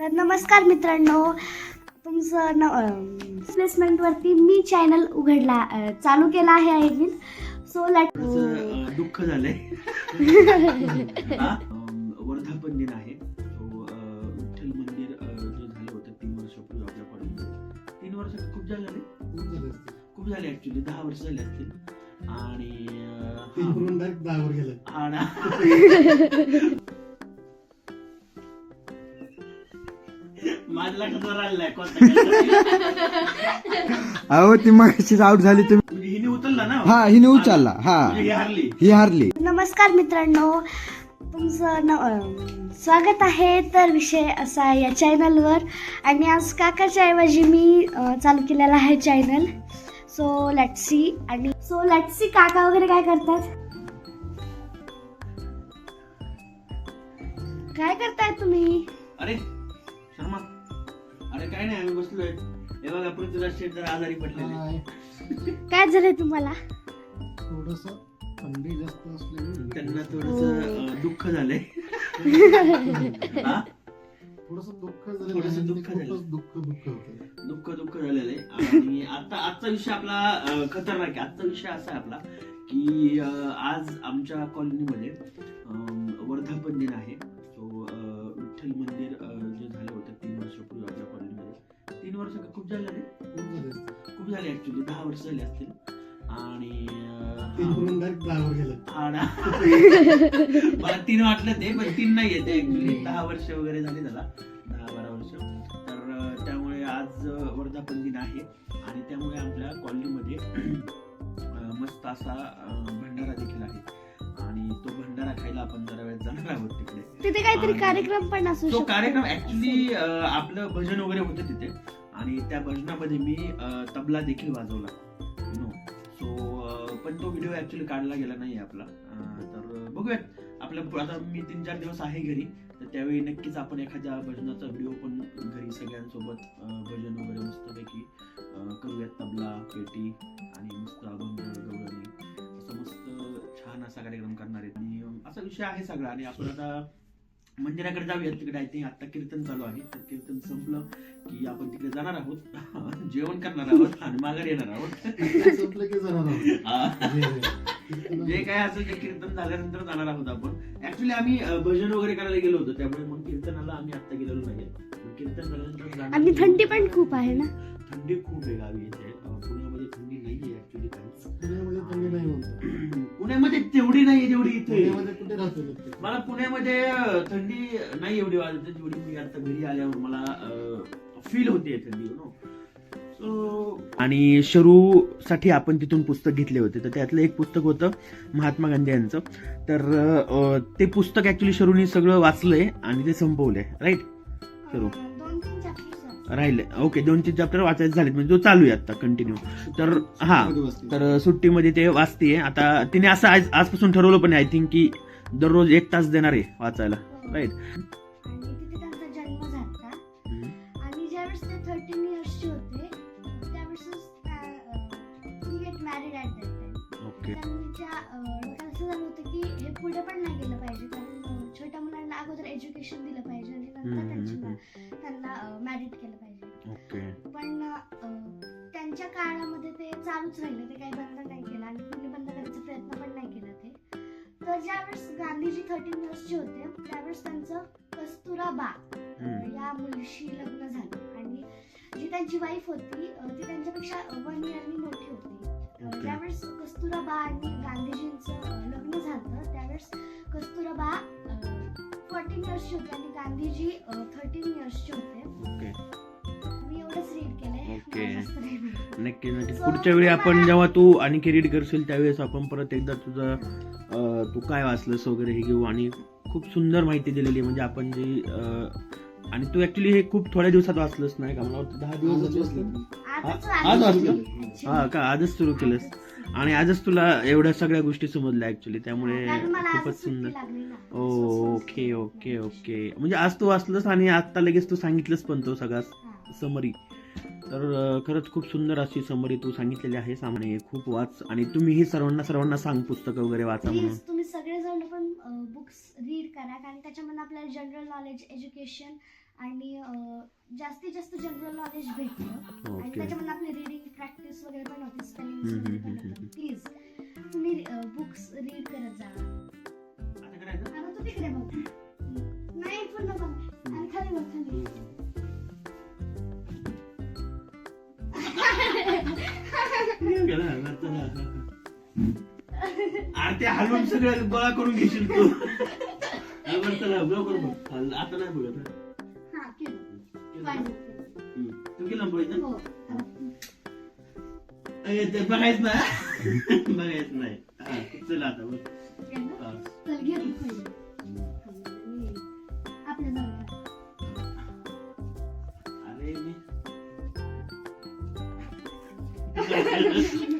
तर नमस्कार मित्रांनो. तुमचं न प्लेसमेंटवरती मी चॅनल उघडला चालू केला आहे आय मीन सो लॅट दुःख झालंय. हा? वर्धापन दिन आहे. तो अं, विठ्ठल मंदिर अं, जे झालं होतं तीन वर्षापूर्वी आपल्या कॉलेजमध्ये तीन वर्ष खूप झाले रे. खूप झाले ऍक्च्युली दहा वर्ष झाले असतील. आणि अं, हा. हा ना. अहो ती मगाशीच आउट झाली तुम्ही. म्हणजे हिने उचलला ना? हा हिने उचलला हा. म्हणजे ही हारली. ही हारली. नमस्कार मित्रांनो. तुमचं न स्वागत आहे तर विषय असा आहे या चॅनलवर आणि आज काकाच्या ऐवजी मी अ, चालू केलेला आहे चॅनल सो लेट सी आणि सो लेट सी काका वगैरे काय करतात? काय करताय तुम्ही? अरे अरे काय नाही आम्ही बसलोय. हे बघा पृथ्वीराज शेठ जरा आजारी पडलेले. काय झालंय तुम्हाला? थोडस थंडी जास्त असल्यामुळे त्यांना थोडस दुःख झालंय. हा? थोडस दुःख झालं थोडंसं आणि दुःख झालं. खूपच दुःख दुःख होतं. दुःख दुःख झालेलं आहे. आणि आता आजचा विषय आपला अं, खतरनाक आहे. आजचा विषय असा आहे आपला की अं, आज आमच्या कॉलनीमध्ये अं, वर्धापन दिन आहे. तो अं, विठ्ठल मंदिर खूप झाले रे खूप झालं असतं. खूप झाले ऍक्च्युली दहा वर्ष झाले. असतील आणि मला तीन वाटलं ते पण तीन नाही येते ऍक्च्युली दहा वर्ष वगैरे झाले त्याला. दहा बारा वर्ष. तर त्यामुळे आज वर्धापन दिन आहे. आणि त्यामुळे आपल्या कॉलनीमध्ये मस्त असा भंडारा देखील आहे. आणि तो भंडारा खायला आपण जरा वेळ जाणार आहोत तिकडे. तिथे काहीतरी कार्यक्रम पण असू तो शकतो. कार्यक्रम ऍक्च्युली आपलं भजन वगैरे होतं तिथे. आणि त्या भजनामध्ये मी तबला देखील वाजवला. नो सो पण तो व्हिडिओ ऍक्च्युली काढला गेला नाही आपला. तर बघूयात. आपल्या आता मी तीन चार दिवस आहे घरी. तर त्यावेळी नक्कीच आपण एखाद्या भजनाचा व्हिडिओ पण घरी सगळ्यांसोबत भजन वगैरे मस्तपैकी करूयात. तबला पेटी आणि मस्त अभंग गौरणी असं मस्त छान असा कार्यक्रम करणार आहेत. आणि असा विषय आहे सगळा. आणि आपण आता मंदिराकडे जाऊयात तिकडे आय थिंक आता कीर्तन चालू आहे. तर कीर्तन संपलं की आपण तिकडे जाणार आहोत. जेवण करणार आहोत आणि माघारी येणार आहोत. संपलं की जाणार आहोत. जे- काय असेल ते कीर्तन झाल्यानंतर जाणार आहोत आपण. ऍक्च्युली आम्ही भजन वगैरे करायला गेलो होतो त्यामुळे मग कीर्तनाला आम्ही आता गेलेलो नाही कीर्तन झाल्यानंतर जाणार आणि. थंडी पण खूप आहे ना? थंडी खूप आहे गावी. इथे नाहीये ऍक्च्युली काहीच पुण्यामध्ये थंडी नाही म्हणतो. पुण्यामध्ये तेवढी नाहीये जेवढी इथे. पुण्यामध्ये कुठे राहतो? मला पुण्यामध्ये अ, थंडी नाही एवढी वाजते जेवढी मी आता घरी आल्यावर मला फील होते थंडी नो सो आणि शरू साठी आपण तिथून पुस्तक घेतले होते. तर त्यातलं एक पुस्तक होतं महात्मा गांधी यांचं. तर अ, ते पुस्तक ऍक्च्युली शरूने सगळं वाचलंय आणि ते संपवलंय. राईट शरू. राहिले. ओके दोन तीन चॅप्टर वाचायचे झालेत. म्हणजे तो चालू आहे आता कंटिन्यू तर हा तर सुट्टीमध्ये ते वाचते आता तिने असं आज आजपासून ठरवलं पण आय थिंक की दररोज एक तास देणार आहे वाचायला. राईट आणि तिथे त्यांचा जन्म झाला आणि ज्यावेळेस ते थर्टीन इयर्सचे होते त्यावेळेस get married at that time okay त्यांच्या अं, डोक्यात असं झालं होतं की हे पुढे पण नाही गेलं पाहिजे. कारण छोट्या मुलांना अगोदर एज्युकेशन दिलं पाहिजे आणि नंतर त्यांची त्यांना मॅरिड केलं पाहिजे. ओके. पण त्यांच्या काळामध्ये ते चालूच राहिलं. ते काही बंद नाही केलं आणि कुणी बंद करायचा प्रयत्न पण नाही केला ते. तर ज्यावेळेस गांधीजी थर्टीन इयर्सचे होते त्यावेळेस त्यांचं कस्तुराबा या मुलीशी लग्न झालं. आणि जी त्यांची वाईफ होती ती त्यांच्यापेक्षा वन इयरनी मोठी होती. ज्यावेळेस कस्तुराबा आणि गांधीजींचं लग्न झालं त्यावेळेस कस्तुराबा फोर्टीन इयर्सची होती आणि गांधीजी थर्टीन इयर्सचे होते. ओके. मी एवढंच रीड केलंय. Okay. मला जास्त नाही. माहिती. नक्की नक्की. So, पुढच्या वेळी आपण तुम्हाला- जेव्हा तू आणखी रीड करशील त्यावेळेस आपण परत एकदा तुझं अं, तू काय वाचलंस वगैरे हे घेऊ. आणि खूप सुंदर माहिती दिलेली आहे. म्हणजे आपण जी अं, आणि तू ऍक्च्युली हे खूप थोड्या दिवसात वाचलंस नाही का? मला वाटतं दहा दिवस वाचलं आज वाचलं. हा? का? आजच सुरू केलंस. आणि आजच तुला एवढ्या सगळ्या गोष्टी समजल्या ऍक्च्युली त्यामुळे आजच खूपच सुंदर. Okay okay okay. म्हणजे आज तू वाचलंस आणि आता लगेच तू सांगितलंस पण तो सगळा हा. समरी तर खरंच खूप सुंदर अशी समरी तू सांगितलेली आहे. सामान्य खूप वाच. आणि तुम्हीही सर्वांना सर्वांना सांग पुस्तकं वगैरे वाचा म्हणून प्लीज तुम्ही सगळेजण पण बुक्स रीड करा. कारण त्याच्यामध्ये आपल्याला जनरल नॉलेज एज्युकेशन आणि अं, जास्तीत जास्त जनरल नॉलेज भेटतं. आणि ओके त्याच्यामध्ये आपली रिडिंग प्रॅक्टिस वगैरे पण होते स्पेलिंग प्लीज तुम्ही बुक्स रीड करत जा. आता करायचं आता तू तिकडे बघ. नाही पूर्ण बघ आणि खाली बघ खाली. अरे ते हलवून सगळं गोळा करून घेशील तू हा, बरं, चला, लवकर बघ. हल- आता नाही बघत हा. हा केलं केलं Final ना? केलं. हम्म. तू केलं ना पोळीचं? हो अरे, ते बघायचं ना बघायचं नाही हा, चल आता बघ केलं हा. चल घे तू पहिले. आणि आपल्या जवळ अरे मी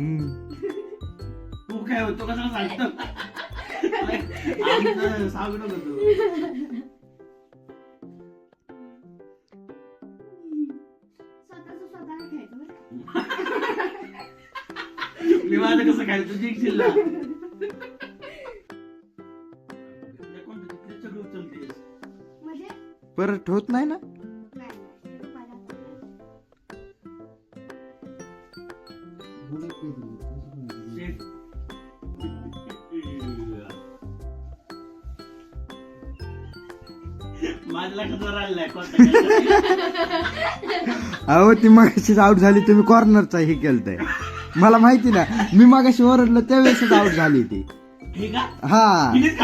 तू काय होतो कसा सांगतो आमचं सांगू नको तू स्वतःचं स्वतः खायचं बरं का? मी माझं कसं परत होत नाही ना अहो ती मगाशीच आउट झाली तुम्ही कॉर्नरचा हे केलतंय. मला माहिती ना मी मगाशी ओरडलो त्यावेळेसच आउट झाली ती. हे का? हा. तिनेच.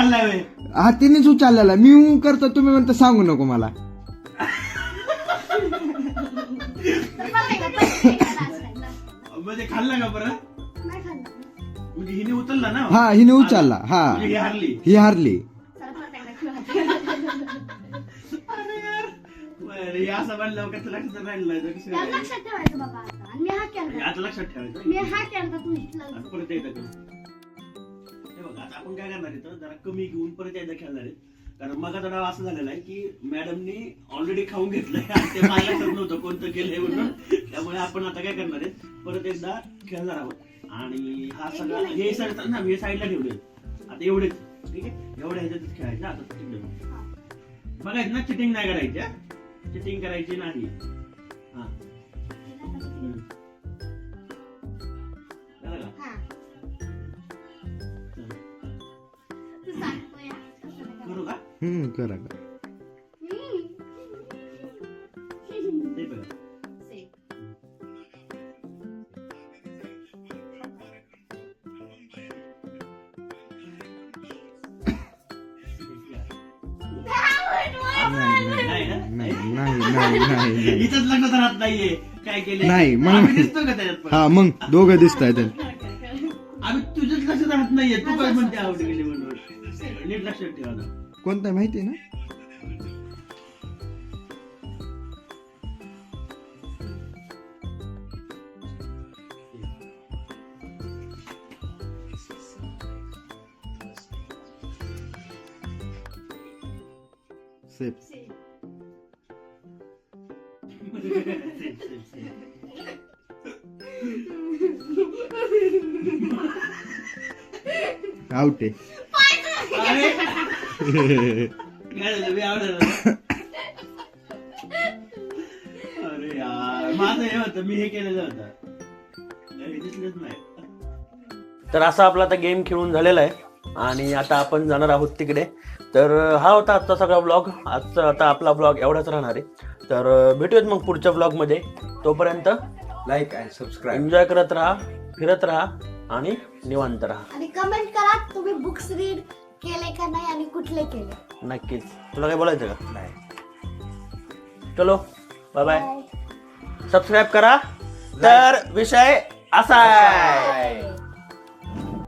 हा उचललेला. मी करतो तुम्ही म्हणता सांगू नको मला. खाल्ला. म्हणजे खाल्ला का बरं? नाही खाल्ला. म्हणजे हिने उचलला ना? हा हिने उचलला हा. म्हणजे ही हारली. ही हारली चला परत एकदा खेळू. अरे यार बरं, हे असं म्हणलं कसं लक्षात राहिलं नाही तर कसं याला काय? लक्षात ठेवायचं बाबा आता. आणि मी हा केला. आता लक्षात ठेवायचं? मी हा केला तू इथला आता परत एकदा करू. हे बघ आता आपण काय करणार इथं? जरा कमी घेऊन परत एकदा खेळणार आहे कारण मगाचा डाव असं झालेला आहे की मॅडमनी ऑलरेडी खाऊन घेतलंय. आणि ते मला लक्षात नव्हतं कोणतं केलंय म्हणून. त्यामुळे आपण आता काय करणार आहे परत एकदा खेळणार आहोत. आणि हा सगळा हे साईड ना हे साईडला ठेवले आता एवढेच. ठीक आहे? एवढ्या ह्याच्यातच खेळायचं. आता तिकडे बघ. बघायचं ना चिटिंग नाही करायची चिटिंग करायची नाही. हा. झालं का? हा. करू का? हम्म करा करा. नाही ना? नाही. नाही नाही नाही नाही. इथंच लक्षात राहत नाहीये. काय केले नाही, मग- आम्ही दिसतो का त्याच्यात पण? हा मग दोघं दिसत आहेत आम्ही तुझ्याच लक्षात राहत नाहीये. तू काय म्हणते आवड गेली म्हणून? नीट लक्षात ठेवा ना. कोणता माहिती आहे ना. Safe, safe, safe. आउट आहे अरे काय झालं मी आवडलं अरे यार माझं हे होतं मी हे केलेलं होतं. हे दिसलंच नाही. तर असा आपला आता गेम खेळून झालेला आहे. आणि आता आपण जाणार आहोत तिकडे. तर हा होता आजचा सगळा ब्लॉग आजचा आता आपला ब्लॉग एवढाच राहणार आहे. तर भेटूयात मग पुढच्या ब्लॉगमध्ये तोपर्यंत लाईक अँड सबस्क्राईब एन्जॉय करत राहा फिरत राहा आणि निवांत राहा. आणि कमेंट करा तुम्ही बुक्स रीड केले का नाही आणि कुठले केले? नक्कीच. तुला काय बोलायचं का? नाही. चलो बाय बाय. सबस्क्राईब करा. तर विषय असा आहे.